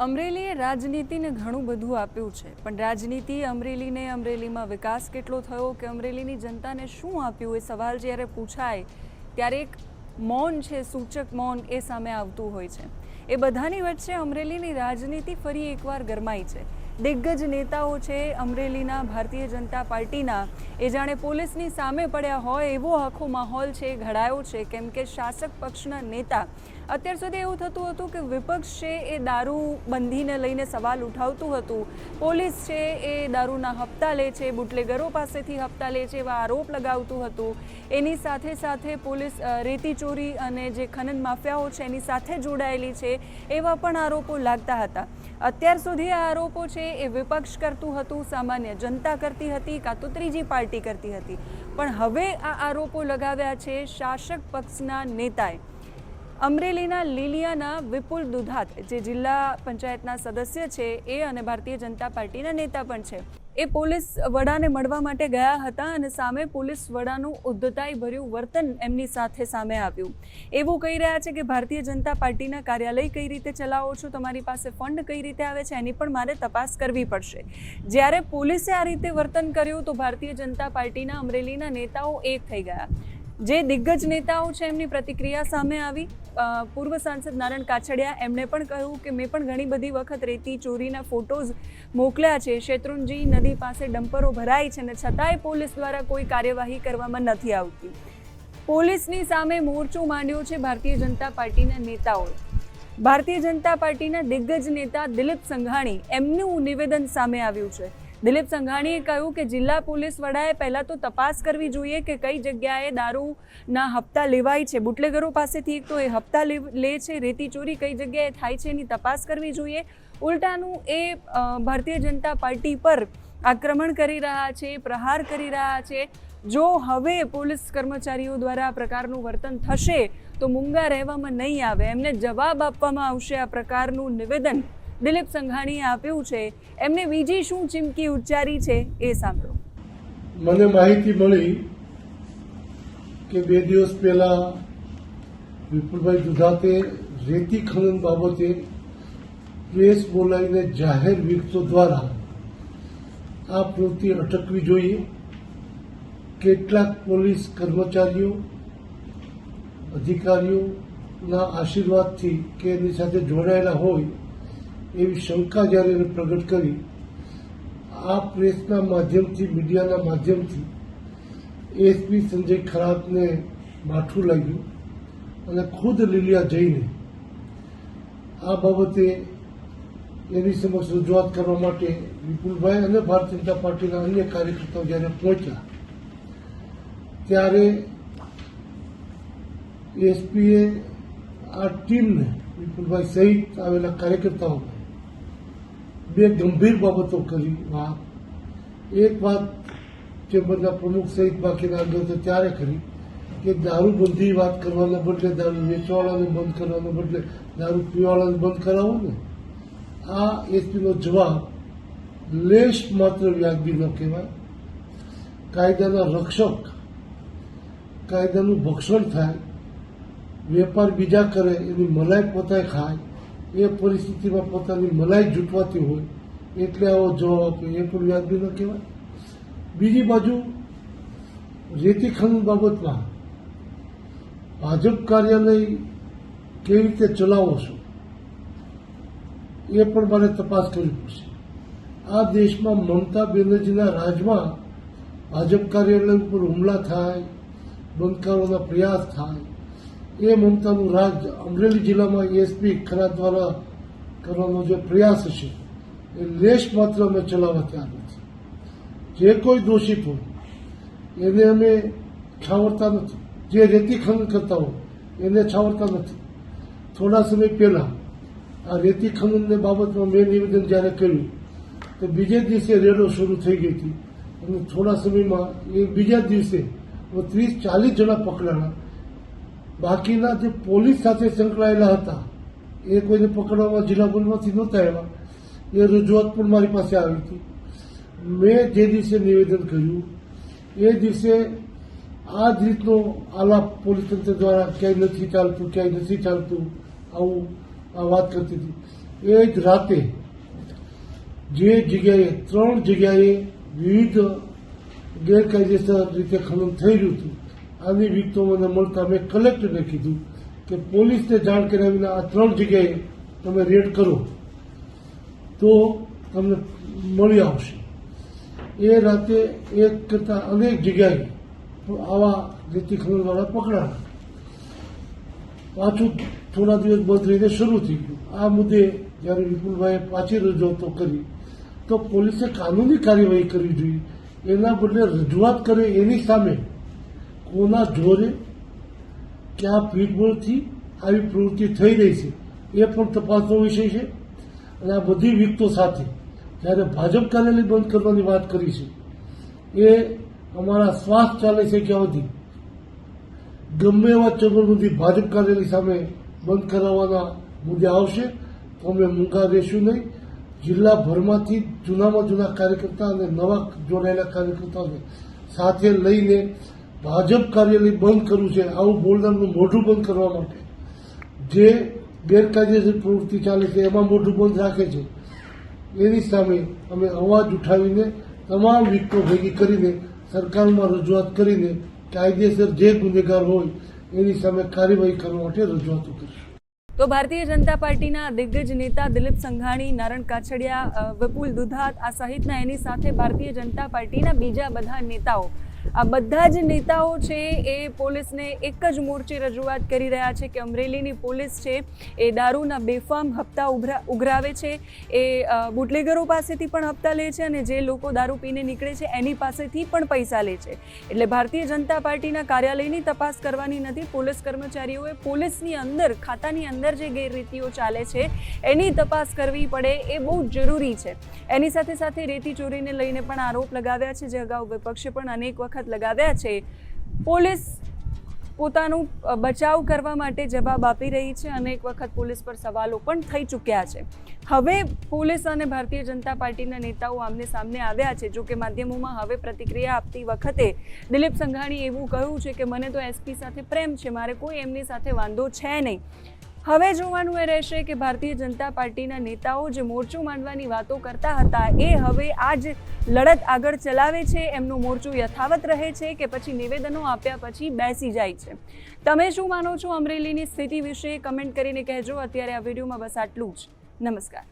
અમરેલીએ રાજનીતિને ઘણું બધું આપ્યું છે. પણ રાજનીતિ અમરેલીને અમરેલીમાં વિકાસ કેટલો થયો કે અમરેલીની જનતાને શું આપ્યું એ સવાલ જ્યારે પૂછાય, ત્યારે એક મૌન છે, સૂચક મૌન એ સામે આવતું હોય છે. એ બધાની વચ્ચે અમરેલીની રાજનીતિ ફરી એકવાર ગરમાઈ છે. દિગ્ગજ નેતાઓ છે અમરેલીના ભારતીય જનતા પાર્ટીના. એ જાણે પોલીસની સામે પડ્યા હોય એવો આખો માહોલ છે, ઘડાયો છે, કેમ કે શાસક પક્ષના નેતા. અત્યાર સુધી એવું થતું હતું કે વિપક્ષ છે એ દારૂ બંધીને લઈને સવાલ ઉઠાવતું હતું. પોલીસ છે એ દારૂના હપ્તા લે છે, બુટલેગરો પાસેથી હપ્તા લે છે એવા આરોપ લગાવતું હતું. એની સાથે સાથે પોલીસ રેતી ચોરી અને જે ખનન માફિયાઓ છે એની સાથે જોડાયેલી છે એવા પણ આરોપો લાગતા હતા. અત્યાર સુધી આ આરોપો છે એ વિપક્ષ કરતું હતું, સામાન્ય જનતા કરતી હતી, કાં તો ત્રીજી પાર્ટી કરતી હતી. પણ હવે આ આરોપો લગાવ્યા છે શાસક પક્ષના નેતાએ. અમરેલીના લીલિયાના વિપુલ દુધાત, જે જિલ્લા પંચાયતના સદસ્ય છે, એ અને ભારતીય જનતા પાર્ટીના નેતા પણ છે. એ પોલીસ વડાને મળવા માટે ગયા હતા અને સામે પોલીસ વડાનું ઉદ્ધતાઈ ભર્યું વર્તન એમની સાથે સામે આવ્યું. એવું કહી રહ્યા છે કે ભારતીય જનતા પાર્ટીના કાર્યાલય કઈ રીતે ચલાવો છો, તમારી પાસે ફંડ કઈ રીતે આવે છે, એની પણ મારે તપાસ કરવી પડશે. જ્યારે પોલીસે આ રીતે વર્તન કર્યું તો ભારતીય જનતા પાર્ટીના અમરેલીના નેતાઓ એક થઈ ગયા. જે દિગ્ગજ નેતાઓ છે એમની પ્રતિક્રિયા સામે આવી પૂર્વ સાંસદ નારાયણ કાછડિયા એમણે પણ કહ્યું કે મેં પણ ઘણી બધી વખત રેતી ચોરીના ફોટોઝ મોકલ્યા છે, શેત્રુંજી નદી પાસે ડમ્પરો ભરાય છે અને છતાંય પોલીસ દ્વારા કોઈ કાર્યવાહી કરવામાં નથી આવતી. પોલીસની સામે મોરચો માંડ્યો છે ભારતીય જનતા પાર્ટીના નેતાઓએ. ભારતીય જનતા પાર્ટીના દિગ્ગજ નેતા દિલીપ સંઘાણી એમનું નિવેદન સામે આવ્યું છે. દિલીપ સંઘાણીએ કહ્યું કે જિલ્લા પોલીસ વડાએ પહેલાં તો તપાસ કરવી જોઈએ કે કઈ જગ્યાએ દારૂના હપ્તા લેવાય છે. બુટલેગરો પાસેથી એક તો એ હપ્તા લે છે, રેતી ચોરી કઈ જગ્યાએ થાય છે એની તપાસ કરવી જોઈએ. ઉલટાનું એ ભારતીય જનતા પાર્ટી પર આક્રમણ કરી રહ્યા છે, પ્રહાર કરી રહ્યા છે. જો હવે પોલીસ કર્મચારીઓ દ્વારા આ પ્રકારનું વર્તન થશે તો મૂંગા રહેવામાં નહીં આવે. એમને જવાબ આપવામાં આવશે આ પ્રકારનું નિવેદન. દિલીપ સંઘાણીએ આપ્યું છે. એમને બીજી શું ચીમકી ઉચ્ચારી છે એ સાંભળો. મને માહિતી મળી કે બે દિવસ પહેલા વિપુલભાઈ દુધાતે રેતી ખનન બાબતે પ્રેસ બોલાવીને જાહેર વિગતો દ્વારા આ પ્રવૃત્તિ અટકવી જોઈએ. કેટલાક પોલીસ કર્મચારીઓ, અધિકારીઓના આશીર્વાદથી કે એની સાથે જોડાયેલા હોય એવી શંકા જ્યારે એને પ્રગટ કરી, આ પ્રેસના માધ્યમથી, મીડિયાના માધ્યમથી એસપી સંજય ખરાતને માઠું લાગ્યું અને ખુદ લીલિયા જઈને આ બાબતે એની સમક્ષ રજૂઆત કરવા માટે વિપુલભાઈ અને ભારતીય જનતા પાર્ટીના અન્ય કાર્યકર્તાઓ જ્યારે પહોંચ્યા, ત્યારે એસપીએ આ ટીમને વિપુલભાઈ સહિત આવેલા કાર્યકર્તાઓને બે ગંભીર બાબતો કરી. વાત એક વાત ચેમ્બરના પ્રમુખ સહિત બાકીના આગળ ત્યારે કરી કે દારૂબંધી વાત કરવાના બદલે દારૂ વેચવાવાળાને બંધ કરવાના બદલે દારૂ પીવાવાળાને બંધ કરાવવું ને. આ એસપીનો જવાબ લેશ માત્ર વ્યાજબી ન કહેવાય. કાયદાના રક્ષક કાયદાનું ભક્ષણ થાય, વેપાર બીજા કરે, એની મલાઈ પોતાએ ખાય એ પરિસ્થિતિમાં પોતાની મલાઈ જૂટવાતી હોય, એટલે આવો જવાબ એ પણ વ્યાજબી ન કહેવાય. બીજી બાજુ રેતી ખનન બાબતમાં ભાજપ કાર્યાલય કેવી રીતે ચલાવો છો, એ પણ મારે તપાસ કરવી પડશે. આ દેશમાં મમતા બેનર્જીના રાજમાં ભાજપ કાર્યાલય ઉપર હુમલા થાય, બંધ કરવાના પ્રયાસ થાય એ મમતાનું રાજ અમરેલી જિલ્લામાં એસપી ખરા દ્વારા કરવાનો જે પ્રયાસ છે, એ લેશ માત્ર અમે ચલાવવા ત્યાં નથી. જે કોઈ દોષી હોય એને અમે છાવરતા નથી. જે રેતી ખનન કરતા હોય, એને છાવરતા નથી. થોડા સમય પહેલા આ રેતી ખનનને બાબતમાં મેં નિવેદન જ્યારે કર્યું, તો બીજે દિવસે રેડો શરૂ થઈ ગઈ હતી. અને થોડા સમયમાં એ બીજા દિવસે ત્રીસ ચાલીસ જણા પકડાણા બાકીના જે પોલીસ સાથે સંકળાયેલા હતા, એ કોઈને પકડવામાં, જિલ્લા પોલીસમાંથી નહોતા આવ્યા. એ રજૂઆત પણ મારી પાસે આવી હતી. મેં જે દિવસે નિવેદન કર્યું, એ દિવસે આ જ રીતનો આલાપ પોલીસ તંત્ર દ્વારા ક્યાંય નથી ચાલતું, ક્યાંય નથી ચાલતું, આવું વાત કરતી હતી. એ જ રાતે જે જગ્યાએ, ત્રણ જગ્યાએ વિવિધ ગેરકાયદેસર રીતે ખનન થઈ રહ્યું હતું આની વિગતો મને મળતા મેં કલેક્ટરને કીધું કે પોલીસને જાણ કર્યા વિના આ ત્રણ જગ્યાએ તમે રેડ કરો. તો તમને મળી આવશે. એ રાતે એક કરતાં અનેક જગ્યાએ આવા રેતી ખનનવાળા પકડાણા પાછું થોડા દિવસ બંધ રહીને શરૂ થઈ ગયું. આ મુદ્દે જ્યારે વિપુલભાઈએ પાછી રજૂઆતો કરી, તો પોલીસે કાનૂની કાર્યવાહી કરવી જોઈએ. એના બદલે રજૂઆત કરે એની સામે કોના જોરે ક્યાં પીઠબળથી આવી પ્રવૃત્તિ થઈ રહી છે, એ પણ તપાસનો વિષય છે. અને આ બધી વિગતો સાથે જ્યારે ભાજપ કાર્યાલય બંધ કરવાની વાત કરી છે, એ અમારા શ્વાસ ચાલે છે ક્યાં સુધી ગમે એવા ચબરબંધી ભાજપ કાર્યાલય સામે બંધ કરાવવાના મુદ્દે આવશે, તો અમે મૂંગા રહેશું નહીં. જિલ્લાભરમાંથી જૂનામાં જૂના કાર્યકર્તા અને નવા જોડાયેલા કાર્યકર્તાઓને સાથે લઈને ભાજપ કાર્યાલય બંધ કરવું છે. આવું બોલનારનું મોઢું બંધ કરવા માટે. જે ગેરકાયદેસર પ્રવૃત્તિ ચાલે છે, એમાં મોઢું બંધ રાખે છે. એની સામે અમે અવાજ ઉઠાવીને તમામ વિગતો ભેગી કરીને, સરકારમાં રજૂઆત કરીને કાયદેસર જે ગુનેગાર હોય, એની સામે કાર્યવાહી કરવા માટે રજૂઆતો કરીશું. તો ભારતીય જનતા પાર્ટીના દિગ્ગજ નેતા દિલીપ સંઘાણી, નારણ કાછડિયા વિપુલ દુધાત આ સહિતના એની સાથે ભારતીય જનતા પાર્ટીના બીજા બધા નેતાઓ આ બધા જ નેતાઓ છે એ પોલીસને એક જ મોરચે રજૂઆત કરી રહ્યા છે કે અમરેલીની પોલીસ છે એ દારૂના બેફામ હપ્તા ઉઘરાવે છે. એ બુટલેગરો પાસેથી પણ હપ્તા લે છે અને જે લોકો દારૂ પીને નીકળે છે એની પાસેથી પણ પૈસા લે છે. એટલે ભારતીય જનતા પાર્ટીના કાર્યાલયની તપાસ કરવાની નથી. પોલીસ કર્મચારીઓએ પોલીસની અંદર, ખાતાની અંદર જે ગેરરીતિઓ ચાલે છે એની તપાસ કરવી પડે એ બહુ જરૂરી છે. એની સાથે સાથે રેતી ચોરીને લઈને પણ આરોપ લગાવ્યા છે, જે અગાઉ વિપક્ષે પણ અનેક વખત લગાવ્યા છે. પોલીસ પોતાનું બચાવ કરવા માટે જવાબ આપી રહી છે અને એક વખત પોલીસ પર સવાલો પણ થઈ ચૂક્યા છે. હવે પોલીસ અને ભારતીય જનતા પાર્ટીના નેતાઓ આમને સામને આવ્યા છે. જો કે માધ્યમોમાં હવે પ્રતિક્રિયા આપતી વખતે દિલીપ સંઘાણી એવું કહ્યું છે કે, મને તો એસપી સાથે પ્રેમ છે. મારે કોઈ એમની સાથે વાંધો છે નહીં. હવે જોવાનું એ રહેશે કે ભારતીય જનતા પાર્ટીના નેતાઓ જે મોરચો માંડવાની વાતો કરતા હતા, એ હવે આ જ લડત આગળ ચલાવે છે, એમનું મોરચું યથાવત રહે છે કે પછી નિવેદનો આપ્યા પછી બેસી જાય છે. તમે શું માનો છો, અમરેલીની સ્થિતિ વિશે? કમેન્ટ કરીને કહેજો. અત્યારે આ વિડીયોમાં બસ આટલું જ. નમસ્કાર.